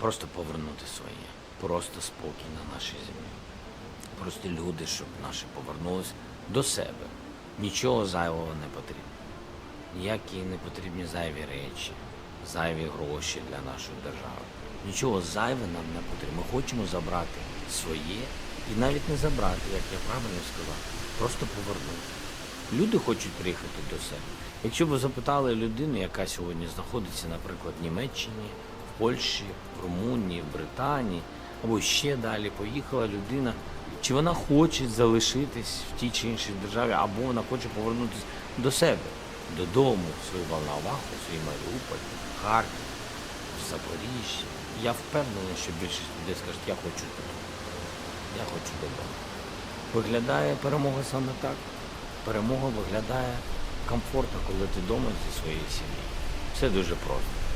Просто повернути своє, просто спокій на нашій землі. Просто люди, щоб наші повернулись до себе. Нічого зайвого не потрібно. Ніякі не потрібні зайві речі, зайві гроші для нашої держави. Нічого зайве нам не потрібно. Ми хочемо забрати своє і навіть не забрати, як я правильно сказав, просто повернути. Люди хочуть приїхати до себе. Якщо б запитали людину, яка сьогодні знаходиться, наприклад, в Німеччині, в Польщі, в Румунії, в Британії або ще далі, поїхала людина, чи вона хоче залишитись в тій чи іншій державі, або вона хоче повернутися до себе, додому, в свою Волноваху, в свій Маріуполь, Харків, в Запоріжжя. Я впевнений, що більшість людей скажуть, я хочу додому. Я хочу додому. Виглядає перемога саме так. Перемога виглядає комфортно, коли ти вдома зі своєю сім'єю. Все дуже просто.